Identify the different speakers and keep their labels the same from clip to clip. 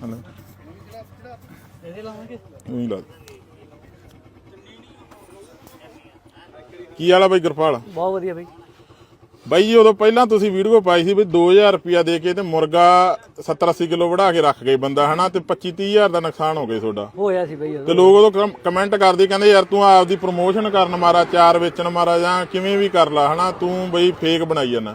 Speaker 1: ਹਨਾ।
Speaker 2: ਇਹਦੇ ਲਾਵਾਂਗੇ
Speaker 1: ਉਹੀ ਲਾ। ਕੀ ਵਾਲਾ ਬਾਈ ਗੁਰਪਾਲ?
Speaker 2: ਬਹੁਤ ਵਧੀਆ ਬਾਈ।
Speaker 1: ਬਾਈ ਜੀ ਉਦੋਂ ਪਹਿਲਾਂ ਤੁਸੀਂ ਵੀਡੀਓ ਪਾਈ ਸੀ ਵੀ 2000 ਰੁਪਿਆ ਦੇ ਕੇ ਤੇ ਮੁਰਗਾ 70 80 ਕਿਲੋ ਵੜਾ ਕੇ ਰੱਖ ਗਏ ਬੰਦਾ ਹਨਾ ਤੇ 25 30000 ਦਾ ਨੁਕਸਾਨ ਹੋ ਗਿਆ ਤੁਹਾਡਾ।
Speaker 2: ਹੋਇਆ ਸੀ ਬਾਈ
Speaker 1: ਤੇ ਲੋਕ ਉਦੋਂ ਕਮੈਂਟ ਕਰਦੇ ਕਹਿੰਦੇ ਯਾਰ ਤੂੰ ਆਪਦੀ ਪ੍ਰੋਮੋਸ਼ਨ ਕਰਨ ਮਾਰਾ ਚਾਰ ਵੇਚਣ ਮਾਰਾ ਜਾਂ ਕਿਵੇਂ ਵੀ ਕਰ ਲਾ ਹਨਾ ਤੂੰ ਬਈ ਫੇਕ ਬਣਾਈ ਜਾਂਦਾ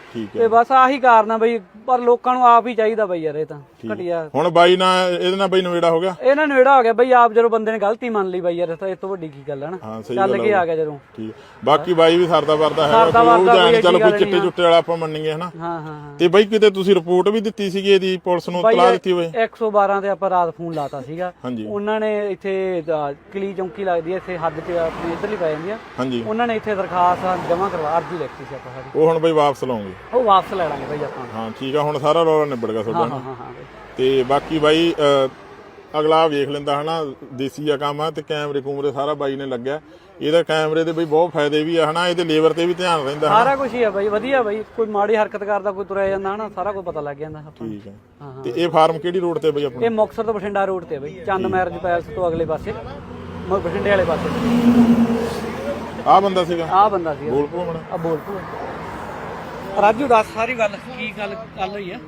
Speaker 1: ਠੀਕ ਹੈ।
Speaker 3: ਤੇ ਬਸ ਆਹੀ ਕਾਰਨ ਆ ਬਈ ਪਰ ਲੋਕਾਂ ਨੂੰ ਆਪ ਹੀ ਚਾਹੀਦਾ ਬਈ ਯਾਰ ਇਹ ਤਾਂ ਘਟਿਆ।
Speaker 1: ਹੁਣ ਬਾਈ ਨਾਲ ਇਹਦੇ ਨਾਲ ਬਾਈ ਨਵੇੜਾ ਹੋ ਗਿਆ?
Speaker 3: ਇਹਨਾਂ ਨੂੰ ਜਿਹੜਾ ਹੋ ਗਿਆ ਬਈ ਆਪ ਜਦੋਂ ਬੰਦੇ ਨੇ ਗਲਤੀ ਮੰਨ ਲਈ ਬਈ ਯਾਰ ਤਾਂ ਇਹ ਤੋਂ ਵੱਡੀ ਕੀ ਗੱਲ ਹੈ ਨਾ।
Speaker 1: ਹਾਂ ਸਹੀ
Speaker 3: ਚੱਲ ਕੇ
Speaker 1: ਆ
Speaker 3: ਗਿਆ ਜਦੋਂ।
Speaker 1: ਠੀਕ। ਹੈ। ਬਾਕੀ ਬਾਈ ਵੀ ਸਰਦਾ ਵਰਦਾ ਹੈਗਾ
Speaker 3: ਸਰਦਾ
Speaker 1: ਕੋਈ
Speaker 3: ਵਰਦਾ
Speaker 1: ਜਾਣ
Speaker 3: ਕੋਈ
Speaker 1: ਚਲੋ
Speaker 3: ਐਸੀ
Speaker 1: ਕੋਈ
Speaker 3: ਗੱਲ
Speaker 1: ਚਿੱਟੇ
Speaker 3: ਨਹੀਂ
Speaker 1: ਚੁੱਟੇ ਵਾਲਾ ਆਪਾਂ ਮੰਨੀਏ ਹਨਾ?
Speaker 3: ਹਾਂ ਹਾਂ ਹਾਂ।
Speaker 1: ਤੇ ਬਾਈ ਕਿਤੇ ਤੁਸੀਂ ਰਿਪੋਰਟ ਵੀ ਦਿੱਤੀ ਸੀਗੀ ਇਹਦੀ ਪੁਲਿਸ ਨੂੰ
Speaker 3: ਬਾਈ
Speaker 1: ਤਲਾ ਦਿੱਤੀ ਹੋਵੇ
Speaker 3: 112 ਤੇ ਆਪਾਂ ਰਾਤ ਫੋਨ ਲਾਤਾ ਸੀਗਾ।
Speaker 1: ਹਾਂਜੀ।
Speaker 3: ਉਹਨਾਂ ਨੇ ਇੱਥੇ ਅ, ਕਲੀ ਚੌਂਕੀ ਲੱਗਦੀ ਹੈ ਇੱਥੇ ਹੱਦ ਤੇ ਆਪਣੀ ਇੱਧਰਲੀ ਪੈ ਜਾਂਦੀ ਆ।
Speaker 1: ਹਾਂਜੀ।
Speaker 3: ਉਹਨਾਂ ਨੇ ਇੱਥੇ ਦਰਖਾਸਤ ਜਮ੍ਹਾਂ ਕਰਵਾ ਅਰਜੀ ਲਿਖਤੀ ਸੀ ਆਪਾਂ ਸਾਡੀ।
Speaker 1: ਉਹ ਹੁਣ ਬਾਈ ਵਾਪਸ ਲਾਉਂਗੇ।
Speaker 3: ਉਹ ਵਾਪਸ ਲੈ ਲਾਂਗੇ ਬਾਈ ਆਪਾਂ।
Speaker 1: ਹਾਂ ਠੀਕ ਆ ਹੁਣ ਸਾਰਾ ਰੌਲਾ ਨਿਬੜ ਗਿਆ ਤੁਹਾਡਾ।
Speaker 3: ਹਾਂ
Speaker 1: ਹਨਾ।
Speaker 3: ਹਾਂ ਹਾਂ ਬਾਈ।
Speaker 1: ਤੇ ਬਾਕੀ ਬਾਈ ਅ, ਅਗਲਾ ਵੇਖ ਲੈਂਦਾ ਹਨਾ ਦੇਸੀ ਆ ਕੰਮ ਆ ਤੇ ਕੈਮਰੇ ਕੂਮਰੇ ਸਾਰਾ ਬਾਈ ਨੇ ਲੱਗਿਆ। ਇਹਦਾ ਕੈਮਰੇ ਦੇ ਬਈ ਬਹੁਤ ਫਾਇਦੇ ਵੀ ਆ ਹਨਾ ਇਹਦੇ ਲੇਬਰ ਤੇ ਵੀ ਧਿਆਨ ਰਹਿੰਦਾ ਹਨਾ।
Speaker 3: ਸਾਰਾ ਕੁਝ ਹੀ ਆ ਬਾਈ ਵਧੀਆ ਬਾਈ। ਕੋਈ ਮਾੜੀ ਹਰਕਤ ਕਰਦਾ ਕੋਈ ਤੁਰਿਆ ਜਾਂਦਾ ਹਨਾ ਸਾਰਾ ਕੁਝ ਪਤਾ ਲੱਗ ਜਾਂਦਾ ਆਪਾਂ ਨੂੰ।
Speaker 1: ਠੀਕ
Speaker 3: ਹਾਂ ਹਾਂ।
Speaker 1: ਤੇ ਇਹ ਫਾਰਮ ਕਿਹੜੀ ਰੋਡ ਤੇ ਬਈ ਆਪਣਾ?
Speaker 3: ਇਹ ਮੁਕਤਸਰ ਤੋਂ ਬਠਿੰਡਾ ਰੋਡ ਤੇ ਆ ਬਾਈ ਚੰਦ ਮੈਰਜ ਪੈਲਸ ਤੋਂ ਅਗਲੇ ਪਾਸੇ। ਮ- ਬਠਿੰਡੇ ਵਾਲੇ ਪਾਸੇ।
Speaker 1: ਆ ਬੰਦਾ ਸੀਗਾ?
Speaker 3: ਆਹ ਬੰਦਾ ਸੀ
Speaker 1: ਬੋਲ ਪੋ ਮਣਾ
Speaker 3: ਆ। ਬੋਲ ਪੂ ਰਾਜੂ ਦੱਸ ਸਾਰੀ ਗੱਲ ਕੀ ਗੱਲ ਗੱਲ ਹੋਈ ਆ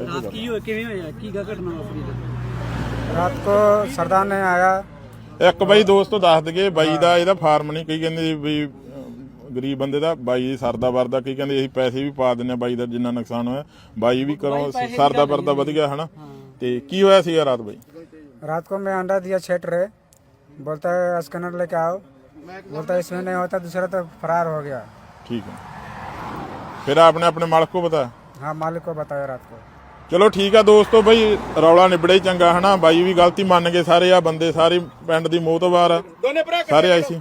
Speaker 3: ਰਾਤ ਕੀ ਹੋਇਆ ਕਿਵੇਂ ਹੋਇਆ ਕੀ ਗਾ ਘਟਨਾ ਵਾਪਰੀ ਤੇ
Speaker 2: ਰਾਤ ਕੋ ਸਰਦਾਰ ਨੇ ਆਇਆ
Speaker 1: ਇੱਕ ਬਾਈ ਦੋਸਤੋ ਦੱਸ ਦਗੇ ਬਾਈ ਦਾ ਇਹਦਾ ਫਾਰਮ ਨਹੀਂ ਕਈ ਕਹਿੰਦੇ ਵੀ ਅਹ, ਗਰੀਬ ਬੰਦੇ ਦਾ ਬਾਈ ਦੀ ਸਰਦਾ ਵਰਦਾ ਕੀ ਕਹਿੰਦੇ ਅਸੀਂ ਪੈਸੇ ਵੀ ਪਾ ਦਿੰਨੇ ਆ ਬਾਈ ਦਾ ਜਿੰਨਾ ਨੁਕਸਾਨ ਹੋਇਆ ਬਾਈ ਵੀ ਕਰੋ ਸਰਦਾ ਵਰਦਾ ਵਧ ਗਿਆ ਹਨਾ ਤੇ ਕੀ ਹੋਇਆ ਸੀਗਾ ਰਾਤ ਬਾਈ
Speaker 4: रात को मैं अंडा दिया छेट रहे बोलता है स्कैनर लेके आओ बोलता है इसमें नहीं होता दूसरा तो फरार हो गया
Speaker 1: ਠੀਕ ਹੈ ਫਿਰ ਆਪਨੇ ਆਪਣੇ ਮਾਲਕ ਕੋ ਬਤਾਇਆ
Speaker 4: हाँ मालिक को बताया रात को
Speaker 1: ਚਲੋ ਠੀਕ ਆ ਦੋਸਤੋ ਬਈ ਰੌਲਾ ਨਿਬੜੇ ਹੀ ਚੰਗਾ ਹਨਾ ਬਾਈ ਵੀ ਗਲਤੀ ਮੰਨ ਗਏ ਸਾਰੇ ਆ ਬੰਦੇ ਸਾਰੇ ਪਿੰਡ ਦੀ ਮੋਤਬਾਰ ਆ ਸਾਰੇ ਆਏ ਸੀ